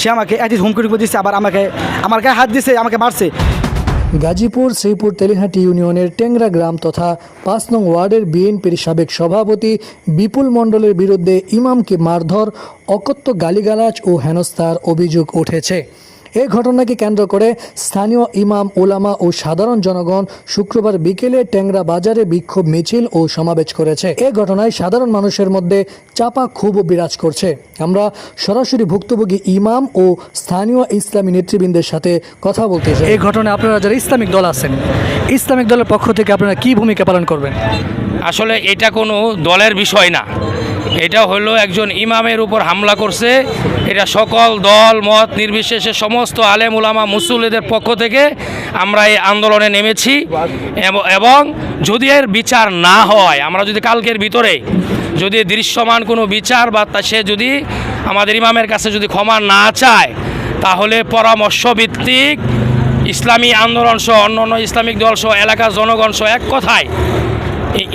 সে আমাকে একদিন হুমকি টুমকি দিচ্ছে আবার আমাকে আমার গায়ে হাত দিছে, আমাকে মারছে। গাজীপুর, শ্রীপুর, তেলিহাটি ইউনিয়নের টেংরা গ্রাম তথা পাঁচ নং ওয়ার্ডের বিএনপির সাবেক সভাপতি বিপুল মণ্ডলের বিরুদ্ধে ইমামকে মারধর, অকথ্য গালিগালাজ ও হেনস্থার অভিযোগ উঠেছে। এই ঘটনাকে কেন্দ্র করে স্থানীয় ইমাম ওলামা ও সাধারণ জনগণ শুক্রবার বিকেলে ট্যাংরা বাজারে বিক্ষোভ মিছিল ও সমাবেশ করেছে। এ ঘটনায় সাধারণ মানুষের মধ্যে চাপা ক্ষোভ বিরাজ করছে। আমরা সরাসরি ভুক্তভোগী ইমাম ও স্থানীয় ইসলামী নেতৃবৃন্দের সাথে কথা বলতে চাই এই ঘটনায় আপনারা যারা ইসলামিক দল আছেন ইসলামিক দলের পক্ষ থেকে আপনারা কি ভূমিকা পালন করবেন? আসলে এটা কোনো দলের বিষয় না। এটা হলো একজন ইমামের উপর হামলা করছে। এটা সকল দল, মত নির্বিশেষে সমস্ত আলেম উলামা মুসল্লিদের পক্ষ থেকে আমরা এই আন্দোলনে নেমেছি এবং যদি এর বিচার না হয়, আমরা যদি কালকের ভিতরে যদি দৃশ্যমান কোনো বিচার বা তা সে যদি আমাদের ইমামের কাছে যদি ক্ষমা না চায়, তাহলে পরামর্শ ভিত্তিক ইসলামী আন্দোলন সহ অন্য অন্য ইসলামিক দল সহ এলাকার জনগণ সহ এক কথায়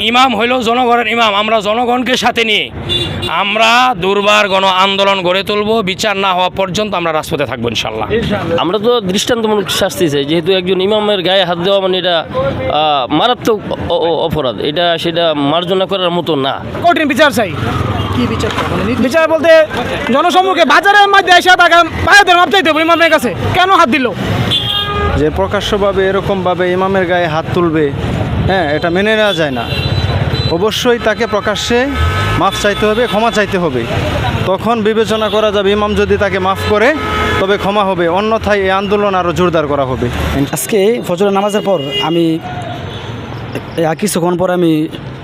ইমাম হইল জনগণের ইমাম আমরা জনগণকে সাথে নিয়ে। আমরা দুর্বার গণ আন্দোলন গড়ে তুলব বিচার না হওয়া পর্যন্ত আমরা রাজপথে থাকব ইনশাল্লাহ আমরা তো দৃষ্টান্তমূলক শাস্তি চাই যেহেতু একজন ইমামের গায়ে হাত দেওয়া মানে এটা মারাত্মক অপরাধ এটা সেটা মার্জনা করার মতো না। কঠিন বিচার চাই। কি বিচার বিচার বলতে জনসম্মুখে বাজারের মধ্যে এসে টাকা বাইরের মাপ চাইতে ইমামের কাছে। কেন হাত দিল? যে প্রকাশ্যভাবে এরকমভাবে ইমামের গায়ে হাত তুলবে হ্যাঁ এটা মেনে নেওয়া যায় না। অবশ্যই তাকে প্রকাশ্যে মাফ চাইতে হবে, ক্ষমা চাইতে হবে। তখন বিবেচনা করা যাবে, ইমাম যদি তাকে মাফ করে, তবে ক্ষমা হবে। অন্যথায় এই আন্দোলন আরও জোরদার করা হবে। আজকে ফজরের নামাজের পর আমি কিছুক্ষণ পর আমি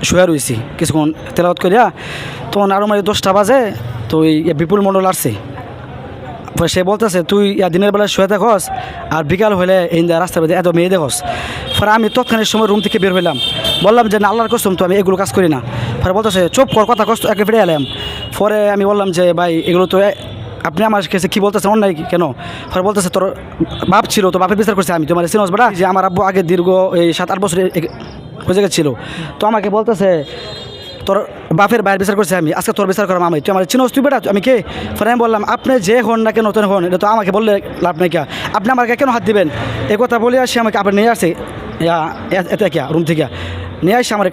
শুয়ে রয়েছি কিছুক্ষণ তেলাওয়াত করিয়া, তখন আরও মানে দশটা বাজে, তো এই বিপুল মণ্ডল আসছে। সে বলতেছে, তুই দিনের বেলা শুয়ে থাকস আর বিকাল হলে এই রাস্তার এত মেয়ে দেখস। পরে আমি তৎক্ষণের সময় রুম থেকে বের হইলাম। বললাম যে, না, আল্লাহর তো আমি এগুলো কাজ করি না। পরে বলতেছে, চুপ কর, কথা কষ্ট একে ফিরে এলাম। পরে আমি বললাম যে, ভাই, এগুলো তো আপনি আমার কাছে কি বলতেছেন, অন্যায় কেন? পরে বলতেছে, তোর বাপ ছিল, তো বাপের বিচার করছে, আমি তোমার সিনোস বেটা? যে আমার আব্বু আগে দীর্ঘ এই সাত, আট বছর এ- ওই জায়গায় ছিল তো আমাকে বলতেছে তোর বাপের বাইরের বিচার করছে আমি আজকে তোর বিচার করাম আমি তুই আমার চিনোস তুই বেটা আমি কে? পরে আমি বললাম আপনি যে হন না কেন নতুন হন এটা তো আমাকে বললে লাভ নাই কিয়া। আপনি আমাকে কেন হাত দিবেন? এই কথা বলে আসি আমাকে আপনি নিয়ে আসে এ- এতে কিয়া রুম থেকে। নিয়ে আসে আমার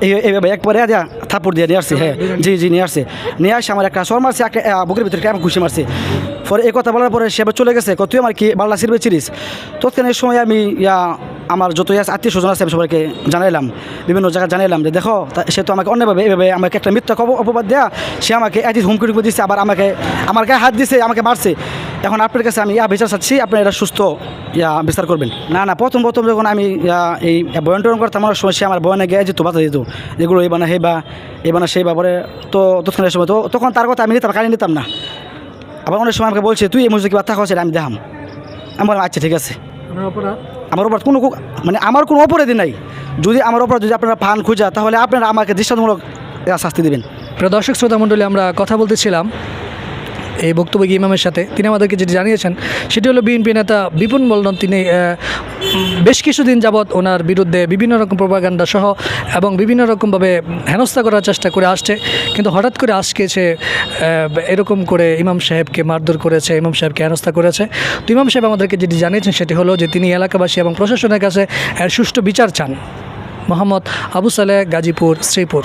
এই এইভাবে একবারে দিয়া থাপুর দিয়ে নিয়ে আসছে হ্যাঁ জি জি নিয়ে আসছে নিয়ে আসে আমার একটা সর মারছে একটা বুকের ভিতরে কেমন খুশি মারছে। পরে এই কথা বলার পরে সে চলে গেছে কত তুই আমার কি বাল্লা সিরবে চিরিস তৎক্ষণের সময় আমি ইয়া আমার যত আত্মীয় স্বজন আছে আমি সবাইকে জানাইলাম, বিভিন্ন জায়গায় জানাইলাম যে দেখো সে তো আমাকে অন্যভাবে এইভাবে আমাকে একটা মিথ্যা অপবাদ দেয়া, সে আমাকে একই হুমকি টুমকি দিচ্ছে আবার আমাকে আমার গায়ে হাত দিছে, আমাকে মারছে। এখন আপনার কাছে আমি ইয়া বিচার চাচ্ছি আপনি এটা সুস্থ ইয়া বিচার করবেন। না না, প্রথম প্রথম যখন আমি এই বয়ন টয়ন করতাম আমার সময় সে আমার বয়নে গিয়ে যেত বাতা দিত, এগুলো এই বানা হে বা, এই বানা, সেই ব্যাপারে তো তৎক্ষণের সময় তো তখন তার কথা আমি নিতাম, কানে নিতাম না। আবার অনেক সময় আমাকে বলছে, তুই এই মুসিকে বার্তা খাওয়াছে আমি দেখাম। আমি বললাম আচ্ছা ঠিক আছে। আমার ওপর কোনো মানে আমার কোনো অপরাধী নাই। যদি আমার ওপর যদি আপনারা পান খুঁজা, তাহলে আপনারা আমাকে দৃষ্টান্তমূলক শাস্তি দেবেন। প্রিয় দর্শক শ্রোতা মণ্ডলী আমরা কথা বলতেছিলাম এই বক্তব্য ইমামের সাথে? তিনি আমাদেরকে যেটি জানিয়েছেন, সেটি হলো বিএনপি নেতা বিপুল মল্লন, তিনি বেশ কিছুদিন যাবৎ ওনার বিরুদ্ধে বিভিন্ন রকম প্রপাগান্ডা সহ এবং বিভিন্ন রকমভাবে হেনস্থা করার চেষ্টা করে আসছে। কিন্তু হঠাৎ করে আজকে সে এরকম করে ইমাম সাহেবকে মারধর করেছে, ইমাম সাহেবকে হেনস্থা করেছে। তো ইমাম সাহেব আমাদেরকে যেটি জানিয়েছেন, সেটি হলো যে তিনি এলাকাবাসী এবং প্রশাসনের কাছে সুষ্ঠু বিচার চান। মোহাম্মদ আবু সালেহ গাজীপুর, শ্রীপুর।